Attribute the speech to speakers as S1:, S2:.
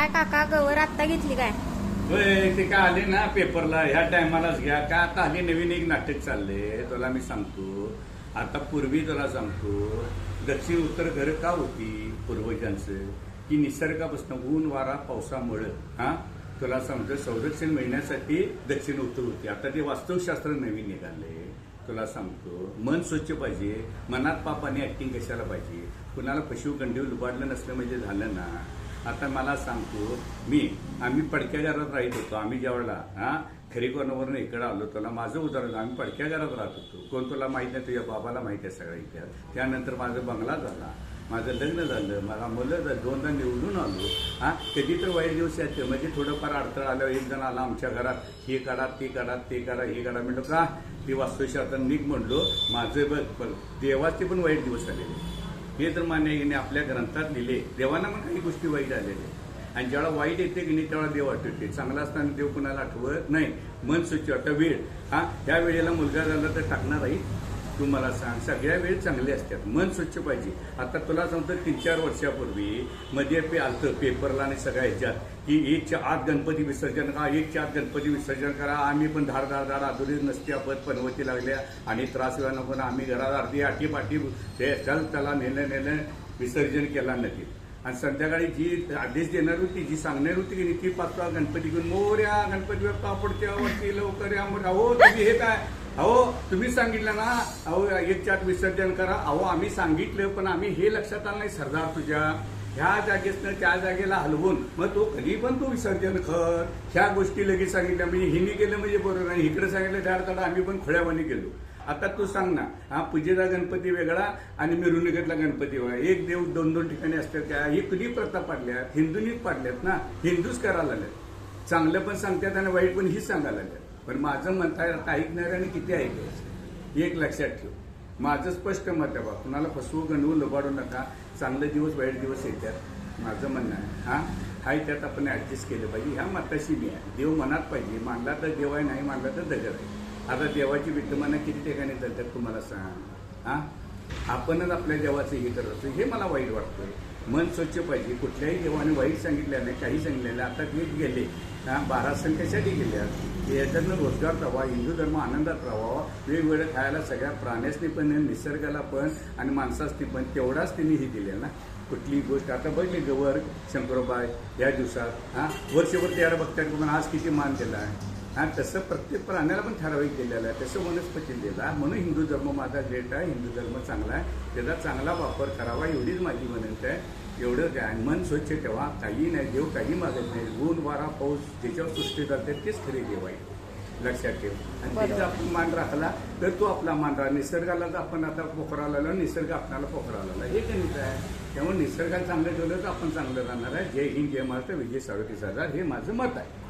S1: काय काका? गवर आत्ता घेतली काय?
S2: होय ते काय आले ना पेपरला. ह्या टायमालाच घ्या. का आता आली नवीन एक नाटक चालले. तुला मी सांगतो. आता पूर्वी तुला सांगतो. दक्षिण उत्तर घर का होती पूर्वजांचं? की निसर्गापासून ऊन वारा पावसामुळं हा? तुला सांगतो संरक्षण मिळण्यासाठी दक्षिण उत्तर होती. आता ते वास्तवशास्त्र नवीन निघाले. तुला सांगतो मन स्वच्छ पाहिजे. मनात पाप आणि ऍक्टिंग कशाला पाहिजे? कुणाला पशु लुबाडलं नसलं म्हणजे झालं ना. आता मला सांगतो मी आम्ही पडक्या घरात राहत होतो आम्ही जेवढा हा खरीकोनावरून इकडे आलो तुला माझं उदाहरण आम्ही पडक्या घरात राहत होतो. कोण तुला माहीत नाही तुझ्या बाबाला माहिती आहे सगळा इतिहास त्यानंतर माझं बंगला झाला माझं लग्न झालं मला मुलं झालं दोनदा निवडून आलो हा कधी तर वाईट दिवस येते म्हणजे थोडंफार अडथळा आल्यावर एक जण आला आमच्या घरात हे करा ते करा ते करा हे करा म्हणलो का ती वास्तुशास्त्र निघ म्हणलो माझं बघ बघ देवाचे पण वाईट दिवस आलेले. हे तर मान्य आपल्या ग्रंथात लिहिले. देवांना पण काही गोष्टी वाईट आलेल्या आणि ज्यावेळेला वाईट येते की नाही तेव्हा देव आठवते. चांगला असताना देव कुणाला आठवत नाही. मन स्वच्छ आता वेळ. हा त्या वेळेला मुलगा झाला तर टाकणार आहे. तू मला सांग. सगळ्या वेळ चांगले असतात. मन स्वच्छ पाहिजे. आता तुला सांगतो तीन चार वर्षापूर्वी मध्ये पे आलतं पेपरला आणि सगळ्या ह्याच्यात की एकच्या आत गणपती विसर्जन करा एकच्या आत गणपती विसर्जन करा. आम्ही पण धार धार धार आधुरी नसते आपण पनवती लागल्या. आणि त्रास व्हायला नको ना. आम्ही घरात अर्धी आठी पाठी ते चल त्याला नेलं नेलं विसर्जन केला नदी आणि संध्याकाळी जी आदेश देणार होती जी सांगणार होती की ती पाचवा गणपती घेऊन मोर्या गणपती बाप्पा पडत्या वरती लवकर या मोठ्या अहो तुम्ही हे काय? अहो तुम्ही सांगितलं ना अहो एक विसर्जन करा. अहो आम्ही सांगितलं पण आम्ही हे लक्षात आलं नाही सरदार तुझ्या. ह्या जागेतनं त्या जागेला हलवून मग तो कधी पण तू विसर्जन कर. ह्या गोष्टी लगेच सांगितल्या. म्हणजे हिनी केलं म्हणजे बरोबर नाही. इकडे सांगितलं त्या अर्थाला आम्ही पण खोळ्यावानी गेलो आता तू सांग ना हा पूजेचा गणपती वेगळा आणि मिरवणुकीतला गणपती वेगळा. एक देव दोन दोन ठिकाणी असतात त्या. ही कधी प्रथा पाडल्यात? हिंदूंनीच पाडल्यात ना? हिंदूच करायला लागल्यात. चांगलं पण सांगतात आणि वाईट पण हीच सांगायला लागल्यात. पण माझं म्हणता आता ऐकणाऱ्याने किती ऐकायचं एक लक्षात ठेव. माझं स्पष्ट मत आहे बा कुणाला फसवू गणवू लबाडू नका. चांगले दिवस वाईट दिवस येतात. माझं म्हणणं आहे. हा? हाय त्यात आपण ॲडजस्ट केलं पाहिजे. ह्या मताशी मी आहे. देव मनात पाहिजे. मानला तर देव आहे नाही मानला तर दगड आहे. आता देवाची विद्यमानं किती ठिकाणी चालतात तुम्हाला सांग. हां? आपणच आपल्या देवाचं हे करत असतो. हे मला वाईट वाटतं मन स्वच्छ पाहिजे. कुठल्याही देवाने वाईट सांगितलं नाही काही सांगितलेलं नाही. आता ते गेले हा बारा सण कशासाठी गेल्या याच्यातनं रोजगार राहावा हिंदू धर्म आनंदात राहावा वेगवेगळं खायला सगळ्या प्राण्यासनी पण निसर्गाला पण आणि माणसासनी पण तेवढाच त्यांनी हे दिले ना. कुठली गोष्ट आता बघली गवर शंकरोबाय या दिवसात हा वर्षभर त्याला बघतात पण आज किती मान दिला आहे. हा तसं प्रत्येक प्राण्याला पण ठराविक दिलेलं आहे. तसं वनस्पती दिलं म्हणून हिंदू धर्म माझा ग्रेट आहे हिंदू धर्म चांगला आहे. त्याचा चांगला वापर करावा एवढीच माझी विनंती आहे. एवढं काय मन स्वच्छ ठेवा. काही नाही देव काही मागत नाही. ऊन वारा पाऊस ज्याच्यावर सृष्टी करते तेच खरे देव आहे. लक्षात ठेव. आणि. त्याचा आपण मान राखला तर तो आपला मान राहा निसर्गाला तर आपण आता पोखराला निसर्ग आपल्याला पोखराला आला हे गणित आहे? त्यामुळे निसर्गाला चांगलं ठेवलं तर आपण चांगलं राहणार आहे. जय हिंद जय महाराष्ट्र विजय साडोतीस हजार हे माझं मत आहे.